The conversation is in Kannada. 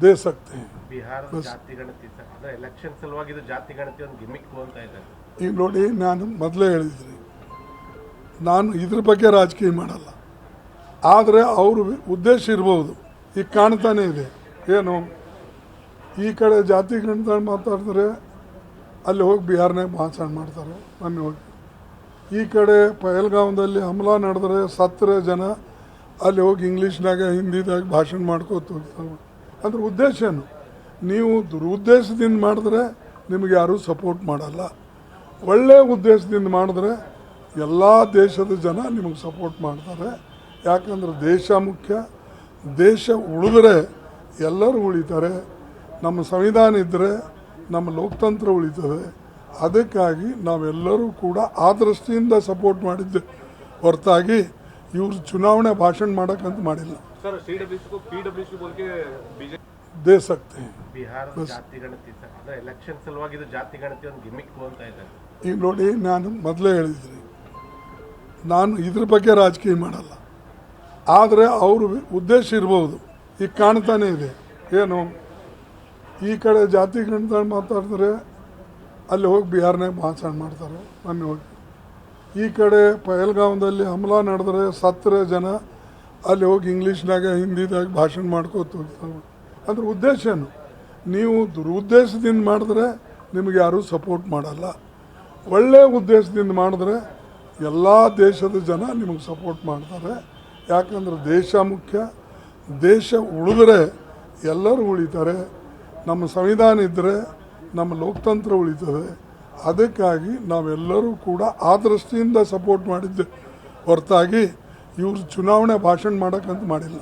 दे सकते हैं ಬಿಹಾರದ ಜಾತಿ ಗಣತಿ ಸರ್ ಅಂದ್ರೆ ಎಲೆಕ್ಷನ್ ಸಲುವಾಗಿ ಇದು ಜಾತಿ ಗಣತಿ ಒಂದು ಗಿಮಿಕ್ ಅಂತ ಇದ್ದಾರೆ ಈಗ ನೋಡಿ ನಾನು ಮೊದಲೇ ಹೇಳಿದ್ದೀನಿ ನಾನು ಇದ್ರ ಬಗ್ಗೆ ರಾಜಕೀಯ ಮಾಡಲ್ಲ ಆದರೆ ಅವ್ರ ಉದ್ದೇಶ ಇರ್ಬೋದು ಈಗ ಕಾಣ್ತಾನೆ ಇದೆ ಏನು ಈ ಕಡೆ ಜಾತಿ ಗಣಿತ ಮಾತಾಡಿದ್ರೆ ಅಲ್ಲಿ ಹೋಗಿ ಬಿಹಾರ್ನಾಗ ಭಾಷಣ ಮಾಡ್ತಾರೆ ಮೊನ್ನೆ ಹೋಗಿ ಈ ಕಡೆ ಪಹಲ್ಗಾಂವದಲ್ಲಿ ಹಮ್ಲಾ ನಡೆದ್ರೆ ಸತ್ತರೆ ಜನ ಅಲ್ಲಿ ಹೋಗಿ ಇಂಗ್ಲೀಷ್ನಾಗ ಹಿಂದಿದಾಗ ಭಾಷಣ ಮಾಡ್ಕೋತ ಹೋಗ್ತಾರೆ ಅದ್ರ ಉದ್ದೇಶ ಏನು? ನೀವು ದುರುದ್ದೇಶದಿಂದ ಮಾಡಿದ್ರೆ ನಿಮಗೆ ಯಾರೂ ಸಪೋರ್ಟ್ ಮಾಡಲ್ಲ. ಒಳ್ಳೆಯ ಉದ್ದೇಶದಿಂದ ಮಾಡಿದ್ರೆ ಎಲ್ಲ ದೇಶದ ಜನ ನಿಮಗೆ ಸಪೋರ್ಟ್ ಮಾಡ್ತಾರೆ. ಯಾಕಂದ್ರೆ ದೇಶ ಮುಖ್ಯ. ದೇಶ ಉಳಿದ್ರೆ ಎಲ್ಲರೂ ಉಳಿತಾರೆ. ನಮ್ಮ ಸಂವಿಧಾನ ಇದ್ದರೆ ನಮ್ಮ ಲೋಕತಂತ್ರ ಉಳಿತದೆ. ಅದಕ್ಕಾಗಿ ನಾವೆಲ್ಲರೂ ಕೂಡ ಆ ದೃಷ್ಟಿಯಿಂದ ಸಪೋರ್ಟ್ ಮಾಡಿದ್ದೆ ಹೊರತಾಗಿ ಇವರು ಚುನಾವಣೆ ಭಾಷಣ ಮಾಡೋಕ್ಕಂತ ಮಾಡಿಲ್ಲ. ಈಗ ನೋಡಿ ನಾನು ಮೊದಲೇ ಹೇಳಿದ್ರಿ ನಾನು ಇದ್ರ ಬಗ್ಗೆ ರಾಜಕೀಯ ಮಾಡಲ್ಲ. ಆದರೆ ಅವರು ಉದ್ದೇಶ ಇರ್ಬೋದು. ಈಗ ಕಾಣ್ತಾನೆ ಇದೆ. ಏನು? ಈ ಕಡೆ ಜಾತಿ ಗಣಿತ ಮಾತಾಡಿದ್ರೆ ಅಲ್ಲಿ ಹೋಗಿ ಬಿಹಾರ್ನಾಗ ಭಾಷಣ ಮಾಡ್ತಾರೆ. ನಮಗೆ ಹೋಗಿ. ಈ ಕಡೆ ಪಹಲ್ಗಾಂವದಲ್ಲಿ ಹಮಲ ನಡೆದ್ರೆ ಸತ್ತರೆ ಜನ ಅಲ್ಲಿ ಹೋಗಿ ಇಂಗ್ಲೀಷ್ನಾಗ, ಹಿಂದಿದಾಗ ಭಾಷಣ ಮಾಡ್ಕೋತ ಹೋಗ್ತಾರೆ. ಅದ್ರ ಉದ್ದೇಶ ಏನು? ನೀವು ದುರುದ್ದೇಶದಿಂದ ಮಾಡಿದ್ರೆ ನಿಮಗೆ ಯಾರೂ ಸಪೋರ್ಟ್ ಮಾಡಲ್ಲ. ಒಳ್ಳೆಯ ಉದ್ದೇಶದಿಂದ ಮಾಡಿದ್ರೆ ಎಲ್ಲ ದೇಶದ ಜನ ನಿಮಗೆ ಸಪೋರ್ಟ್ ಮಾಡ್ತಾರೆ. ಯಾಕಂದ್ರೆ ದೇಶ ಮುಖ್ಯ. ದೇಶ ಉಳಿದ್ರೆ ಎಲ್ಲರೂ ಉಳಿತಾರೆ. ನಮ್ಮ ಸಂವಿಧಾನ ಇದ್ದರೆ ನಮ್ಮ ಲೋಕತಂತ್ರ ಉಳಿತದೆ. ಅದಕ್ಕಾಗಿ ನಾವೆಲ್ಲರೂ ಕೂಡ ಆ ದೃಷ್ಟಿಯಿಂದ ಸಪೋರ್ಟ್ ಮಾಡಿದ್ದೆ ಹೊರತಾಗಿ ಇವರು ಚುನಾವಣೆ ಭಾಷಣ ಮಾಡೋಕ್ಕಂತ ಮಾಡಿಲ್ಲ.